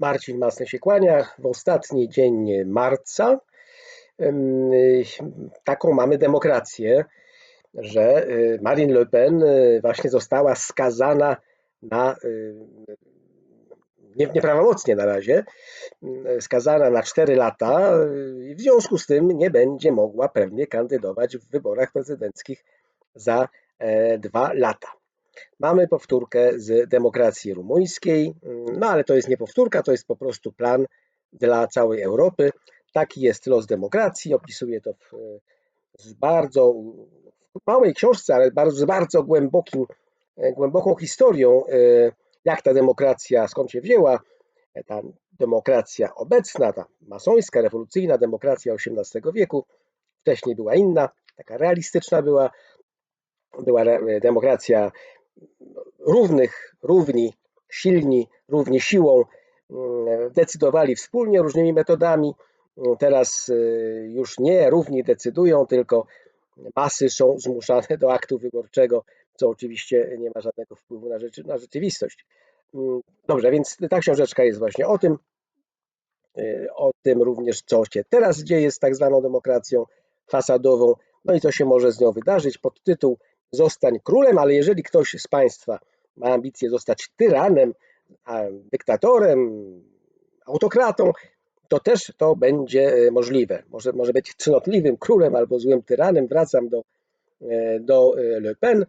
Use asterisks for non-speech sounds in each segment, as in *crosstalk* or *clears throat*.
Marcin Masny się kłania. W ostatni dzień marca taką mamy demokrację, że y, Marine Le Pen y, właśnie została skazana na y, nieprawomocnie na razie, skazana na 4 lata i w związku z tym nie będzie mogła pewnie kandydować w wyborach prezydenckich za e, dwa lata. Mamy powtórkę z demokracji rumuńskiej, no ale to jest nie powtórka, to jest po prostu plan dla całej Europy. Taki jest los demokracji, opisuje to w, z bardzo w małej książce, ale bardzo, z bardzo głębokim, głęboką historią, e, jak ta demokracja, skąd się wzięła, ta demokracja obecna, ta masońska, rewolucyjna demokracja XVIII wieku, wcześniej była inna, taka realistyczna była, była demokracja równych, równi, silni, równi siłą, mm, decydowali wspólnie różnymi metodami. Teraz y, już nie równi decydują, tylko masy są zmuszane do aktu wyborczego, co oczywiście nie ma żadnego wpływu na, rzeczy, na rzeczywistość. Mm, dobrze, więc ta książeczka jest właśnie o tym, y, o tym również, co się teraz dzieje z tak zwaną demokracją fasadową, no i co się może z nią wydarzyć. Pod tytuł Zostań królem, ale jeżeli ktoś z Państwa ma ambicje zostać tyranem, dyktatorem, autokratą, to też to będzie y, możliwe. Może, może być cnotliwym królem albo złym tyranem. Wracam do, y, do Le Pen.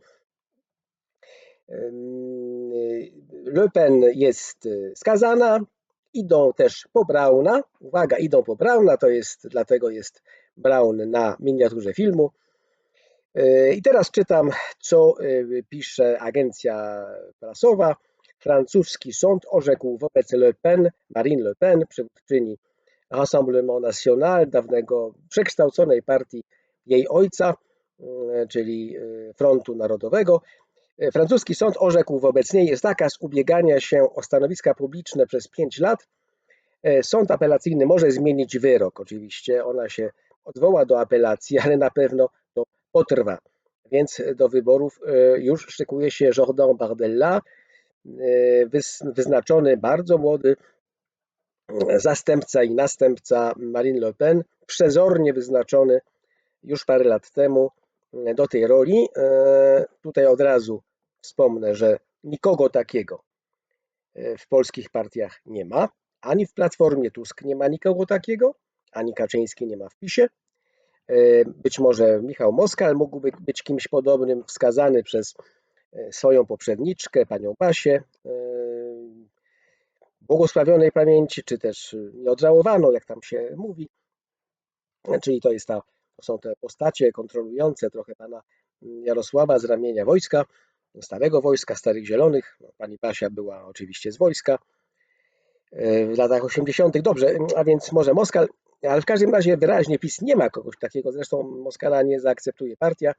Le Pen jest skazana, idą też po Brauna. Uwaga, idą po Brauna, to jest, dlatego jest Braun na miniaturze filmu. Y, I teraz czytam, co y, pisze agencja prasowa. Francuski sąd orzekł wobec Le Pen, Marine Le Pen, przywódczyni Rassemblement National, dawnego przekształconej partii jej ojca, czyli Frontu Narodowego, E, francuski sąd orzekł wobec niej zakaz ubiegania się o stanowiska publiczne przez 5 lat. E, sąd apelacyjny może zmienić wyrok. Oczywiście ona się odwoła do apelacji, *laughs* ale na pewno potrwa. Więc do wyborów e, już szykuje się Jordan Bardella, wyznaczony bardzo młody zastępca i następca Marine Le Pen, przezornie wyznaczony już parę lat temu do tej roli. Tutaj od razu Wspomnę, że nikogo takiego e, w polskich partiach nie ma. Ani w Platformie Tusk nie ma nikogo takiego, ani Kaczyński nie ma w PiSie. E, być może Michał Moskal mógłby być kimś podobnym, wskazany przez e, swoją poprzedniczkę, panią Basię, błogosławionej pamięci, czy też nieodżałowaną, jak tam się mówi. Czyli to, jest ta, są te postacie kontrolujące trochę pana Jarosława z ramienia wojska, Starego Wojska, Starych Zielonych. No, pani Basia była oczywiście z wojska e, w latach 80. Dobrze, a więc może Moskal, ale w każdym razie wyraźnie PiS nie ma kogoś takiego, zresztą Moskala nie zaakceptuje partia.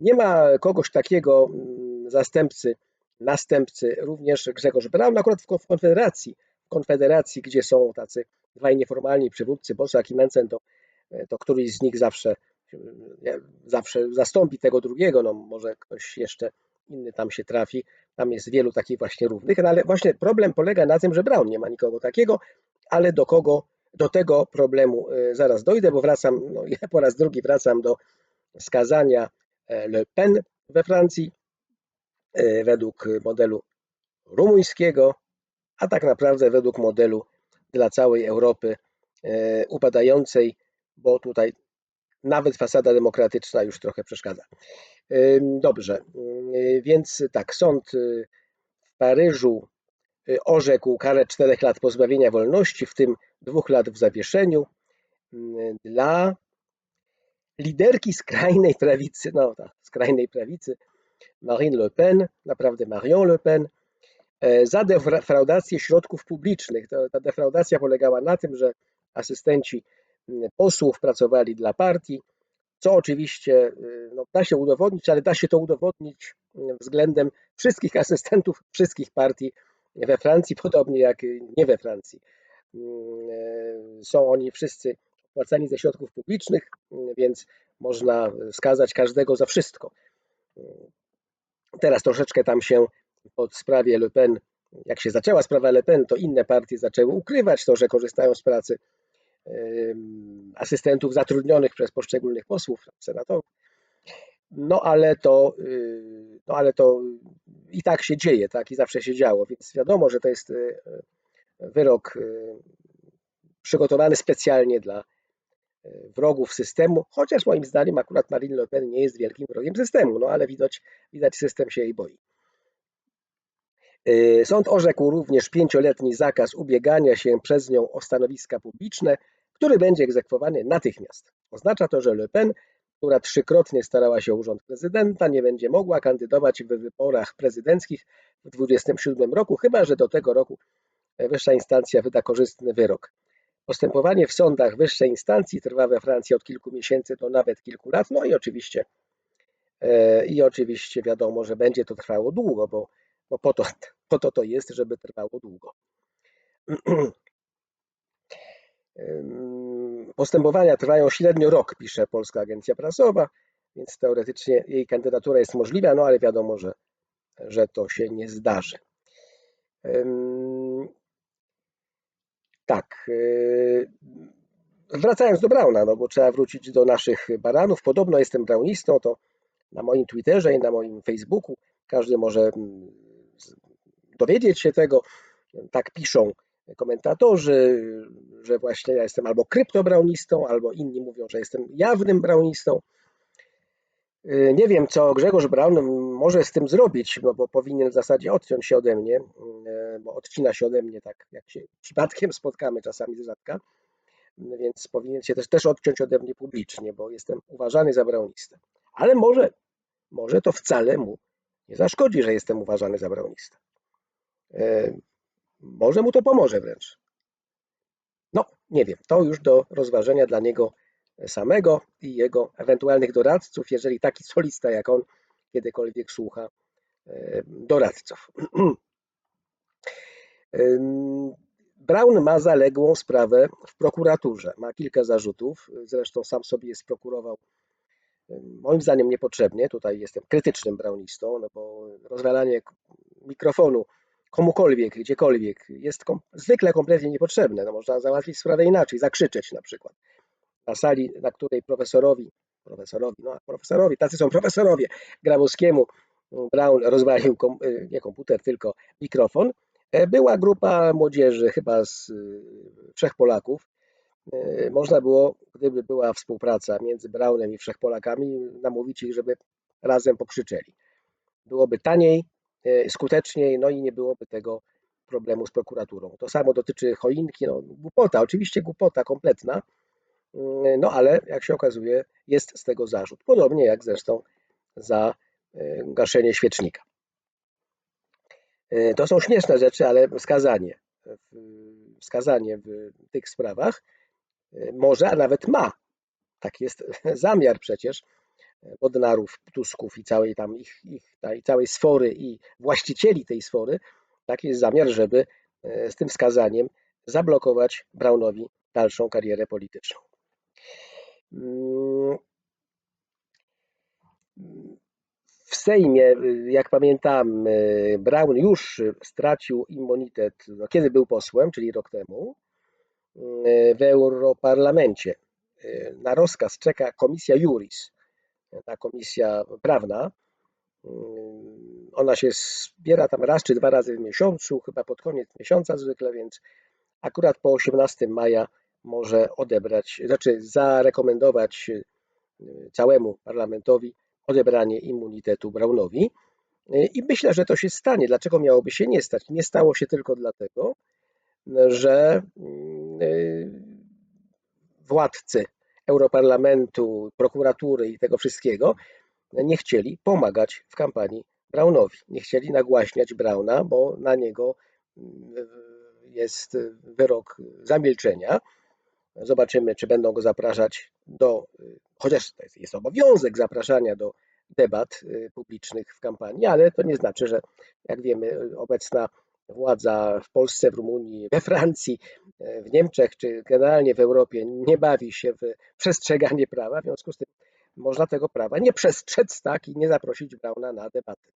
Nie ma kogoś takiego mm, zastępcy, następcy, również Grzegorz Braun, akurat w Konfederacji, w Konfederacji, gdzie są tacy dwaj nieformalni przywódcy, Bosak i Mencen, to, e, to któryś z nich zawsze, e, zawsze zastąpi tego drugiego, no może ktoś jeszcze inny tam się trafi, tam jest wielu takich właśnie równych, no ale właśnie problem polega na tym, że Brown nie ma nikogo takiego, ale do kogo, do tego problemu e, zaraz dojdę, bo wracam, no ja po raz drugi wracam do skazania e, Le Pen we Francji e, według modelu rumuńskiego, a tak naprawdę według modelu dla całej Europy upadającej, bo tutaj nawet fasada demokratyczna już trochę przeszkadza. Dobrze, więc tak, sąd y, w Paryżu y, orzekł karę czterech lat pozbawienia wolności, w tym dwóch lat w zawieszeniu dla liderki skrajnej prawicy, no tak, skrajnej prawicy, Marine Le Pen, naprawdę Marion Le Pen, e, za defraudację środków publicznych. Ta defraudacja polegała na tym, że asystenci posłów pracowali dla partii, co oczywiście y, no, da się udowodnić, ale da się to udowodnić względem wszystkich asystentów wszystkich partii we Francji, podobnie jak nie we Francji. Y, są oni wszyscy opłacani ze środków publicznych, więc można skazać każdego za wszystko. Teraz troszeczkę tam się pod sprawie Le Pen jak się zaczęła sprawa Le Pen, to inne partie zaczęły ukrywać to, że korzystają z pracy asystentów zatrudnionych przez poszczególnych posłów, senatorów. No ale to, y, no ale to i tak się dzieje, tak i zawsze się działo, więc wiadomo, że to jest y, wyrok y, przygotowany specjalnie dla wrogów systemu, chociaż moim zdaniem akurat Marine Le Pen nie jest wielkim wrogiem systemu, no ale widać, widać system się jej boi. Sąd orzekł również pięcioletni zakaz ubiegania się przez nią o stanowiska publiczne, który będzie egzekwowany natychmiast. Oznacza to, że Le Pen, która trzykrotnie starała się o urząd prezydenta, nie będzie mogła kandydować w wyborach prezydenckich w 2027 roku, chyba że do tego roku wyższa instancja wyda korzystny wyrok. Postępowanie w sądach wyższej instancji trwa we Francji od kilku miesięcy do nawet kilku lat, no i oczywiście e, i oczywiście wiadomo, że będzie to trwało długo, bo, bo po, to, *laughs* po to to jest, żeby trwało długo. *clears throat* Postępowania trwają średnio rok, pisze Polska Agencja Prasowa, więc teoretycznie jej kandydatura jest możliwa, no ale wiadomo, że, że to się nie zdarzy. Tak. Y, wracając do Brauna, no bo trzeba wrócić do naszych baranów. Podobno jestem braunistą, to na moim Twitterze i na moim Facebooku każdy może mm, dowiedzieć się tego. Tak piszą komentatorzy, że właśnie ja jestem albo kryptobraunistą, albo inni mówią, że jestem jawnym braunistą. Y, nie wiem, co Grzegorz Braun może z tym zrobić, no bo powinien w zasadzie odciąć się ode mnie, y, bo odcina się ode mnie tak, jak się przypadkiem spotkamy czasami z rzadka, więc powinien się też, też odciąć ode mnie publicznie, bo jestem uważany za braunistę. Ale może, może to wcale mu nie zaszkodzi, że jestem uważany za braunistę. Może mu to pomoże wręcz. No, nie wiem, to już do rozważenia dla niego samego i jego ewentualnych doradców, jeżeli taki solista jak on kiedykolwiek słucha e, doradców. *clears throat* Brown ma zaległą sprawę w prokuraturze. Ma kilka zarzutów, zresztą sam sobie je sprokurował moim zdaniem niepotrzebnie. Tutaj jestem krytycznym brownistą, no bo rozwalanie mikrofonu komukolwiek, gdziekolwiek jest kom zwykle kompletnie niepotrzebne. No, można załatwić sprawę inaczej, zakrzyczeć na przykład na sali, na której profesorowi, profesorowi, no profesorowi, tacy są profesorowie, Grabowskiemu Brown rozwalił, kom, y, nie komputer, tylko mikrofon. E, była grupa młodzieży, chyba z y, trzech Polaków. E, można było, gdyby była współpraca między Brownem i Wszechpolakami, namówić ich, żeby razem pokrzyczeli. Byłoby taniej, skuteczniej, no i nie byłoby tego problemu z prokuraturą. To samo dotyczy choinki, no, głupota, oczywiście głupota kompletna, no ale jak się okazuje, jest z tego zarzut. Podobnie jak zresztą za e, gaszenie świecznika. E, to są śmieszne rzeczy, ale wskazanie, wskazanie w tych sprawach e, może, a nawet ma. Tak jest *laughs* zamiar przecież Bodnarów, Tusków i całej tam ich, ich i całej sfory i właścicieli tej sfory, taki jest zamiar, żeby z tym wskazaniem zablokować Brownowi dalszą karierę polityczną. W Sejmie, jak pamiętam, Brown już stracił immunitet, no, kiedy był posłem, czyli rok temu, w Europarlamencie. Na rozkaz czeka komisja Juris, ta komisja prawna. Ona się zbiera tam raz czy dwa razy w miesiącu, chyba pod koniec miesiąca zwykle, więc akurat po 18 maja może odebrać, znaczy zarekomendować y, całemu parlamentowi odebranie immunitetu Brownowi. Y, I myślę, że to się stanie. Dlaczego miałoby się nie stać? Nie stało się tylko dlatego, że y, władcy Europarlamentu, prokuratury i tego wszystkiego nie chcieli pomagać w kampanii Brownowi. Nie chcieli nagłaśniać Browna, bo na niego jest wyrok zamilczenia. Zobaczymy, czy będą go zapraszać do, chociaż to jest, jest obowiązek zapraszania do debat y, publicznych w kampanii, ale to nie znaczy, że jak wiemy, obecna władza w Polsce, w Rumunii, we Francji, y, w Niemczech czy generalnie w Europie nie bawi się w przestrzeganie prawa, w związku z tym można tego prawa nie przestrzec tak i nie zaprosić Brauna na debatę.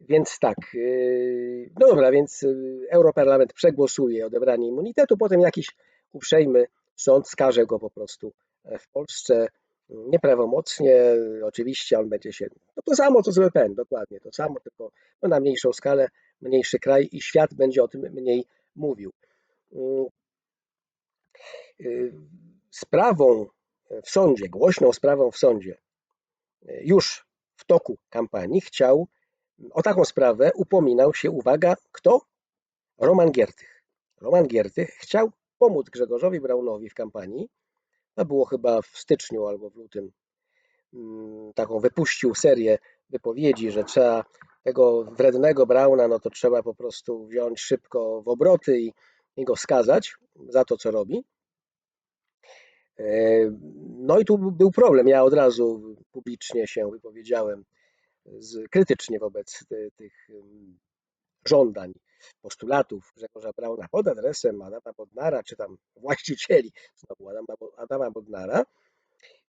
Więc tak, yy, no dobra, więc Europarlament przegłosuje odebranie immunitetu, potem jakiś uprzejmy sąd skaże go po prostu e, w Polsce nieprawomocnie. Oczywiście on będzie się, no to samo co z Le Pen, dokładnie to samo, tylko no na mniejszą skalę, mniejszy kraj i świat będzie o tym mniej mówił. Yy, sprawą w sądzie, głośną sprawą w sądzie, już w toku kampanii chciał o taką sprawę upominał się, uwaga, kto? Roman Giertych. Roman Giertych chciał pomóc Grzegorzowi Braunowi w kampanii. To było chyba w styczniu albo w lutym. Mm, taką wypuścił serię wypowiedzi, że trzeba tego wrednego Brauna, no to trzeba po prostu wziąć szybko w obroty i, i go skazać za to, co robi. E, no i tu był problem. Ja od razu publicznie się wypowiedziałem z, krytycznie wobec tych żądań, postulatów Grzegorza Brauna pod adresem Adama Bodnara, czy tam *laughs* właścicieli znowu Adama, Adama Bodnara,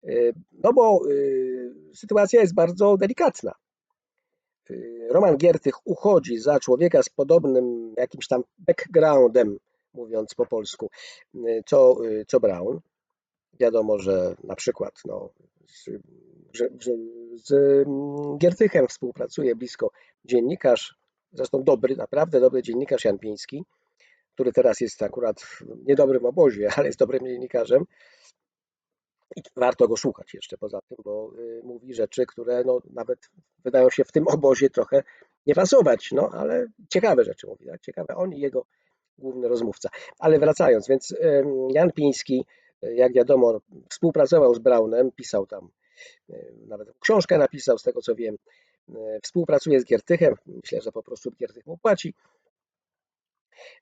e, no bo e, sytuacja jest bardzo delikatna. E, Roman Giertych uchodzi za człowieka z podobnym jakimś tam backgroundem, mówiąc po polsku, co, co Brown. Wiadomo, że na przykład no, że, że z mm, Giertychem współpracuje blisko dziennikarz, zresztą dobry, naprawdę dobry dziennikarz Jan Piński, który teraz jest akurat w niedobrym obozie, ale jest dobrym dziennikarzem. I warto go słuchać jeszcze poza tym, bo y, mówi rzeczy, które no, nawet wydają się w tym obozie trochę nie pasować, no ale ciekawe rzeczy mówi, tak? ciekawe on i jego główny rozmówca. Ale wracając, więc Jan Piński, jak wiadomo, współpracował z Braunem, pisał tam nawet książkę napisał, z tego co wiem. E, współpracuje z Giertychem, myślę, że po prostu Giertych mu płaci.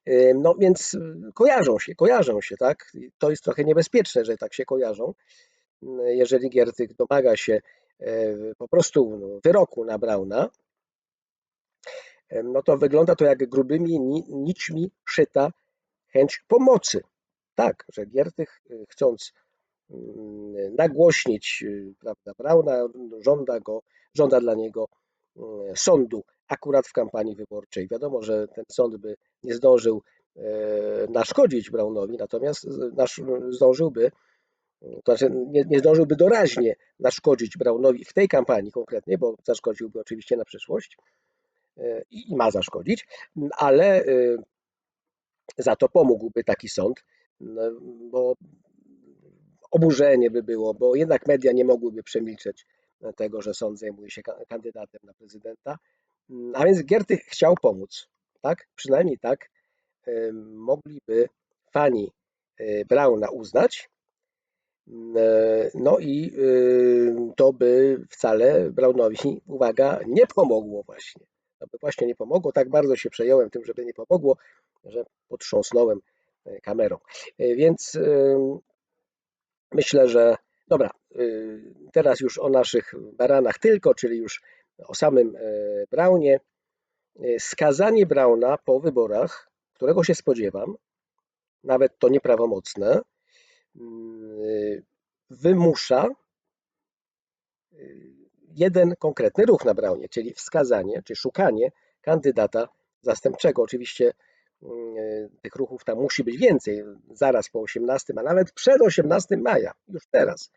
E, no więc kojarzą się, kojarzą się, tak? To jest trochę niebezpieczne, że tak się kojarzą. Jeżeli Giertych domaga się po prostu no, wyroku na Brauna, no to wygląda to jak grubymi nićmi szyta chęć pomocy. Tak, że Giertych chcąc nagłośnić y, prawda, Brauna, żąda, go, żąda dla niego mm, sądu akurat w kampanii wyborczej. Wiadomo, że ten sąd by nie zdążył e, naszkodzić Braunowi, natomiast zdążyłby, to znaczy nie, nie zdążyłby doraźnie naszkodzić Braunowi w tej kampanii konkretnie, bo zaszkodziłby oczywiście na przyszłość e, i ma zaszkodzić, ale za to pomógłby taki sąd, no, bo oburzenie by było, bo jednak media nie mogłyby przemilczeć tego, że sąd zajmuje się kandydatem na prezydenta. A więc Giertych chciał pomóc, tak? Przynajmniej tak mogliby fani e, Brauna uznać. E, no i e, to by wcale Braunowi, uwaga, nie pomogło właśnie. To by właśnie nie pomogło. Tak bardzo się przejąłem tym, żeby nie pomogło, że potrząsnąłem kamerą. Więc Myślę, że dobra, y, teraz już o naszych baranach tylko, czyli już o samym e, Braunie. Y, skazanie Brauna po wyborach, którego się spodziewam, nawet to nieprawomocne, y, wymusza jeden konkretny ruch na Braunie, czyli wskazanie, czy szukanie kandydata zastępczego. Oczywiście E, tych ruchów tam musi być więcej, zaraz po 18, a nawet przed 18 maja, już teraz.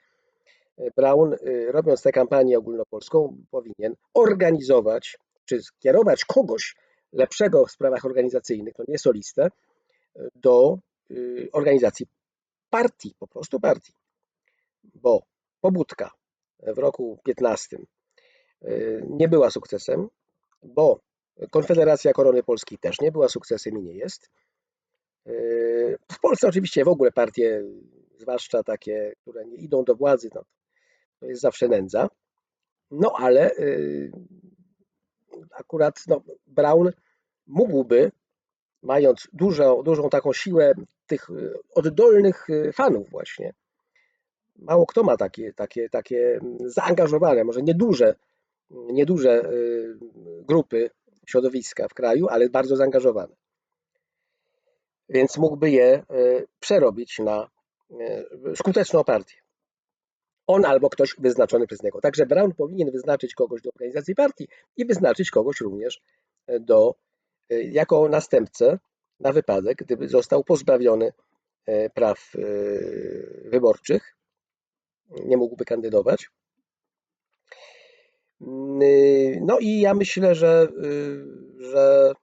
E, Brown, e, robiąc tę kampanię ogólnopolską, powinien organizować, czy skierować kogoś lepszego w sprawach organizacyjnych, to nie solistę, do organizacji partii, po prostu partii. Bo pobudka w roku 15 nie była sukcesem, bo Konfederacja Korony Polskiej też nie była sukcesem i nie jest. W Polsce oczywiście w ogóle partie, zwłaszcza takie, które nie idą do władzy, no, to jest zawsze nędza. No ale y, akurat no, Brown mógłby, mając dużą, dużą taką siłę tych y, oddolnych fanów właśnie, mało kto ma takie, takie, takie zaangażowane, może nieduże, nieduże grupy środowiska w kraju, ale bardzo zaangażowane. Więc mógłby je e, przerobić na e, skuteczną partię. on albo ktoś wyznaczony przez niego. Także Brown powinien wyznaczyć kogoś do organizacji partii i wyznaczyć kogoś również do, jako następcę na wypadek, gdyby został pozbawiony praw wyborczych, nie mógłby kandydować. No i ja myślę, że, że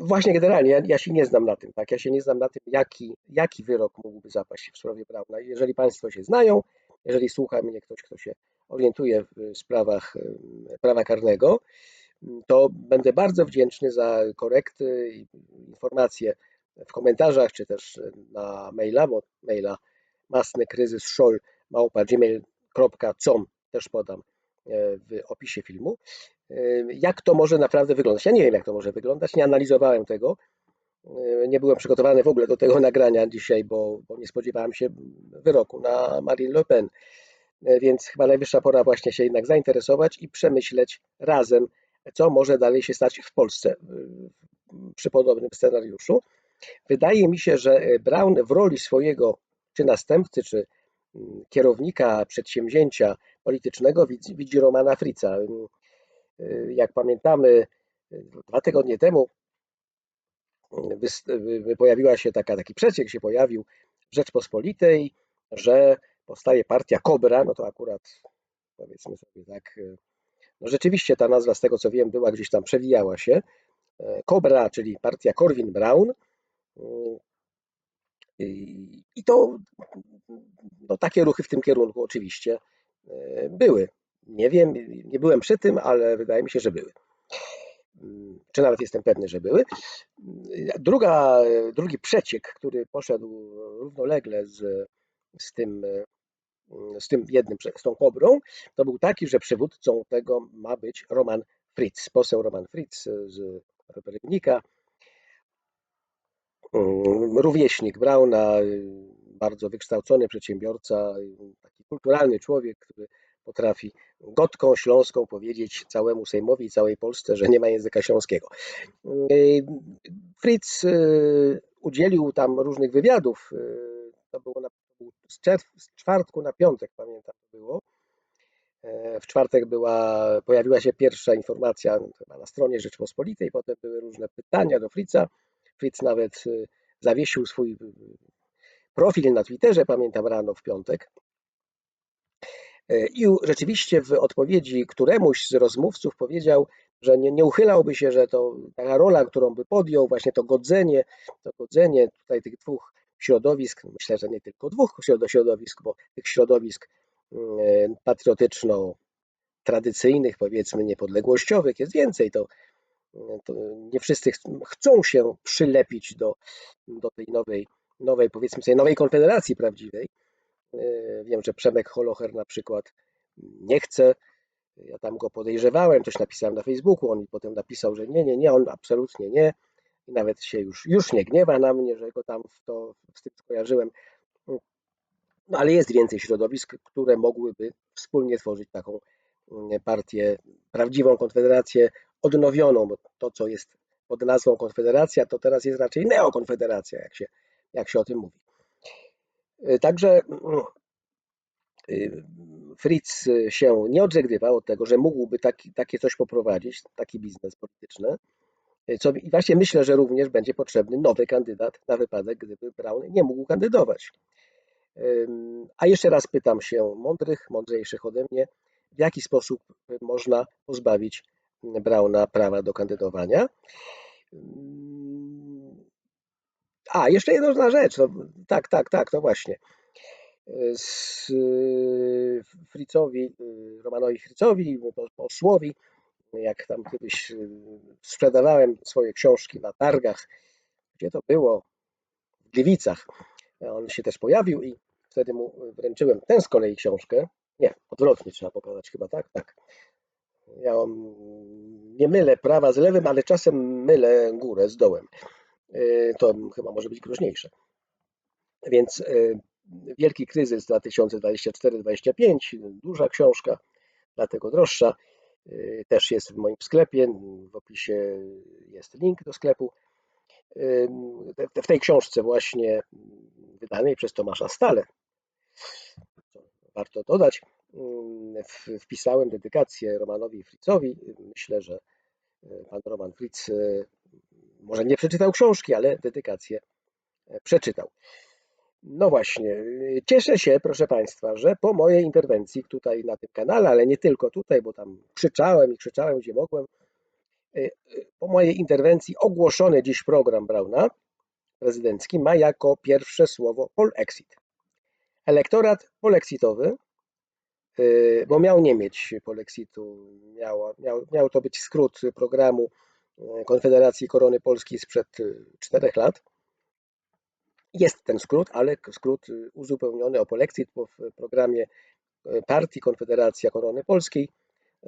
Właśnie generalnie, ja, ja, się nie znam na tym, tak? Ja się nie znam na tym, jaki, jaki wyrok mógłby zapaść w sprawie Brauna. Jeżeli Państwo się znają, jeżeli słucha mnie ktoś, kto się orientuje w sprawach prawa karnego, to będę bardzo wdzięczny za korekty i informacje w komentarzach, czy też na maila, bo maila masny kryzys szol małpa gmail.com też podam e, w opisie filmu jak to może naprawdę wyglądać. Ja nie wiem, jak to może wyglądać, nie analizowałem tego. Nie byłem przygotowany w ogóle do tego *laughs* nagrania dzisiaj, bo, bo nie spodziewałem się wyroku na Marine Le Pen. Więc chyba najwyższa pora właśnie się jednak zainteresować i przemyśleć razem, co może dalej się stać w Polsce przy podobnym scenariuszu. Wydaje mi się, że Brown w roli swojego czy następcy, czy kierownika przedsięwzięcia politycznego widzi, Romana Frica. Jak pamiętamy, dwa tygodnie temu pojawiła się taka, taki przeciek się pojawił w Rzeczpospolitej, że powstaje partia Kobra, no to akurat powiedzmy sobie tak, no rzeczywiście ta nazwa z tego co wiem była gdzieś tam przewijała się. Kobra, czyli partia Corwin Brown. I to no, takie ruchy w tym kierunku oczywiście były. Nie wiem, nie byłem przy tym, ale wydaje mi się, że były. Czy nawet jestem pewny, że były. Druga, drugi przeciek, który poszedł równolegle z, z tym z tym jednym, z tą kobrą, to był taki, że przywódcą tego ma być Roman Fritz, poseł Roman Fritz z Rybnika, rówieśnik Brauna, bardzo wykształcony przedsiębiorca, taki kulturalny człowiek, który potrafi gotką śląską powiedzieć całemu Sejmowi i całej Polsce, że nie ma języka śląskiego. Fritz y, udzielił tam różnych wywiadów. Y, to było na, z czwartku na piątek, pamiętam, było. E, w czwartek była, pojawiła się pierwsza informacja chyba na stronie Rzeczpospolitej, potem były różne pytania do Fritza. Fritz nawet y, zawiesił swój profil na Twitterze, pamiętam rano w piątek. E, I rzeczywiście w odpowiedzi któremuś z rozmówców powiedział, że nie, nie uchylałby się, że to taka rola, którą by podjął, właśnie to godzenie, to godzenie tutaj tych dwóch środowisk, myślę, że nie tylko dwóch środowisk, bo tych środowisk patriotyczno-tradycyjnych, powiedzmy niepodległościowych jest więcej, to nie wszyscy chcą się przylepić do, do tej nowej, nowej, powiedzmy sobie, nowej konfederacji prawdziwej. E, wiem, że Przemek Holocher na przykład nie chce. Ja tam go podejrzewałem, coś napisałem na Facebooku, on potem napisał, że nie, nie, nie, on absolutnie nie. I nawet się już, już nie gniewa na mnie, że go tam w to, z tym skojarzyłem. No ale jest więcej środowisk, które mogłyby wspólnie tworzyć taką mm, partię, prawdziwą konfederację odnowioną, bo to, co jest pod nazwą konfederacja, to teraz jest raczej neokonfederacja, jak się, jak się o tym mówi. E, także mm, y, Fritz się nie odżegnywał od tego, że mógłby taki, takie coś poprowadzić, taki biznes polityczny. E, co, I właśnie myślę, że również będzie potrzebny nowy kandydat na wypadek, gdyby Brown nie mógł kandydować. A jeszcze raz pytam się mądrych, mądrzejszych ode mnie, w jaki sposób można pozbawić Brauna prawa do kandydowania. A, jeszcze jedna rzecz. No, tak, tak, tak, to właśnie. Z y, Fricowi, y, Romanowi Fricowi, posłowi, jak tam kiedyś y, sprzedawałem swoje książki na targach, gdzie to było? W Gliwicach. On się też pojawił i wtedy mu wręczyłem tę z kolei książkę. Nie, odwrotnie trzeba pokazać chyba, tak? Tak. Ja nie mylę prawa z lewym, ale czasem mylę górę z dołem. Y, to chyba może być groźniejsze. Więc y, Wielki kryzys 2024-2025, duża książka, dlatego droższa. Y, też jest w moim sklepie. W opisie jest link do sklepu. w tej książce właśnie wydanej przez Tomasza Stale. Warto dodać, wpisałem dedykację Romanowi Fritzowi. Myślę, że pan Roman Fritz może nie przeczytał książki, ale dedykację przeczytał. No właśnie, cieszę się, proszę Państwa, że po mojej interwencji tutaj na tym kanale, ale nie tylko tutaj, bo tam krzyczałem i krzyczałem gdzie mogłem, po mojej interwencji ogłoszony dziś program Brauna prezydencki ma jako pierwsze słowo polexit. Elektorat polexitowy, bo miał nie mieć polexitu, miał, miał, miał to być skrót programu Konfederacji Korony Polskiej sprzed czterech lat, jest ten skrót, ale skrót y, uzupełniony o polexit, bo w programie y, partii Konfederacja Korony Polskiej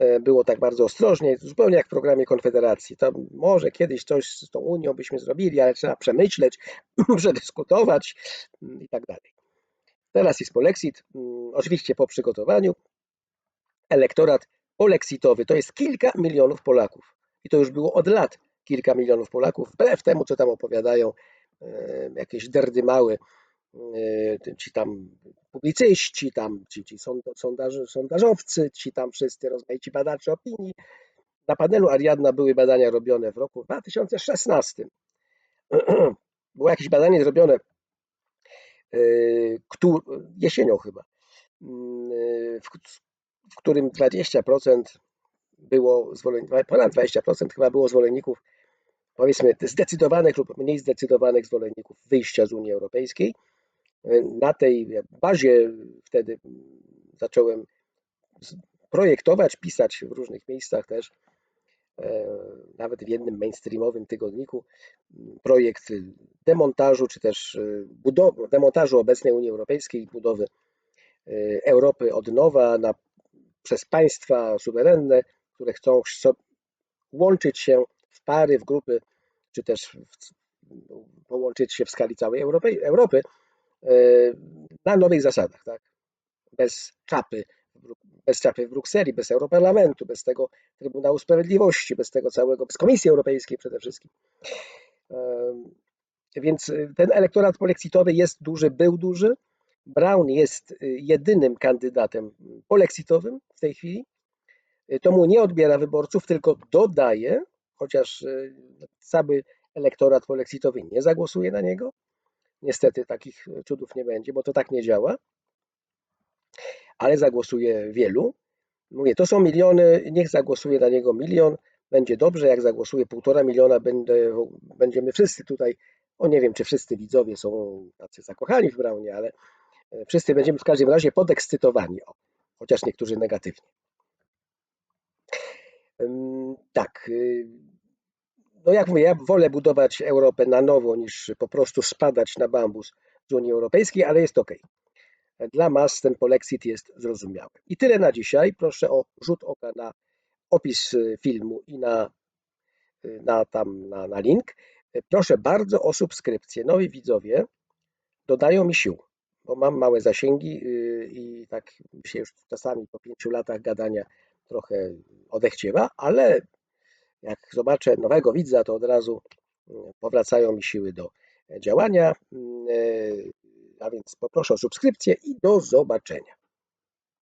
y, było tak bardzo ostrożnie, zupełnie jak w programie Konfederacji. To może kiedyś coś z tą Unią byśmy zrobili, ale trzeba przemyśleć, *clears throat* przedyskutować i tak dalej. Teraz jest polexit, mm, oczywiście po przygotowaniu. Elektorat polexitowy to jest kilka milionów Polaków. I to już było od lat kilka milionów Polaków, wbrew temu, co tam opowiadają jakieś derdymały, ci tam publicyści, tam ci, ci sondaż, sondażowcy, ci tam wszyscy rozmaici badacze opinii. Na panelu Ariadna były badania robione w roku 2016. *clears throat* Było jakieś badanie zrobione jesienią chyba, w którym 20% było zwolenników, ponad 20% chyba było zwolenników powiedzmy zdecydowanych lub mniej zdecydowanych zwolenników wyjścia z Unii Europejskiej. Na tej bazie wtedy zacząłem projektować, pisać w różnych miejscach też, nawet w jednym mainstreamowym tygodniku, projekt demontażu, czy też e, budowy, demontażu obecnej Unii Europejskiej, budowy e, Europy od nowa na, przez państwa suwerenne, które chcą łączyć się w pary, w grupy, czy też połączyć się w skali całej Europy, Europy e, na nowych zasadach, tak? bez czapy, bez czapy w Brukseli, bez Europarlamentu, bez tego Trybunału Sprawiedliwości, bez tego całego, bez Komisji Europejskiej przede wszystkim. Więc ten elektorat polexitowy jest duży, był duży. Brown jest jedynym kandydatem polexitowym w tej chwili. To mu nie odbiera wyborców, tylko dodaje chociaż y, cały elektorat polexitowy nie zagłosuje na niego. Niestety takich cudów nie będzie, bo to tak nie działa, ale zagłosuje wielu. Mówię, to są miliony, niech zagłosuje na niego milion, będzie dobrze, jak zagłosuje półtora miliona, będę, będziemy wszyscy tutaj, o nie wiem, czy wszyscy widzowie są tacy zakochani w Braunie, ale e, wszyscy będziemy w każdym razie podekscytowani, o, chociaż niektórzy negatywnie. Tak, y, no jak mówię, ja wolę budować Europę na nowo niż po prostu spadać na bambus z Unii Europejskiej, ale jest ok. Dla mas ten polexit jest zrozumiały. I tyle na dzisiaj. Proszę o rzut oka na opis y, filmu i na, y, na, tam, na, na link. Proszę bardzo o subskrypcję. Nowi widzowie dodają mi sił, bo mam małe zasięgi y, i tak się już czasami po pięciu latach gadania trochę odechciewa, ale jak zobaczę nowego widza, to od razu powracają mi siły do działania. A więc poproszę o subskrypcję i do zobaczenia.